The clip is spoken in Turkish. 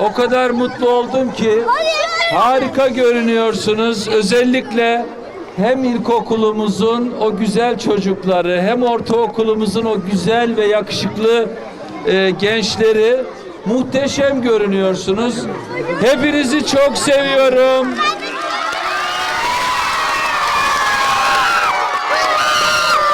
O kadar mutlu oldum ki harika görünüyorsunuz. Özellikle hem ilkokulumuzun o güzel çocukları hem ortaokulumuzun o güzel ve yakışıklı e, gençleri muhteşem görünüyorsunuz. Hepinizi çok seviyorum.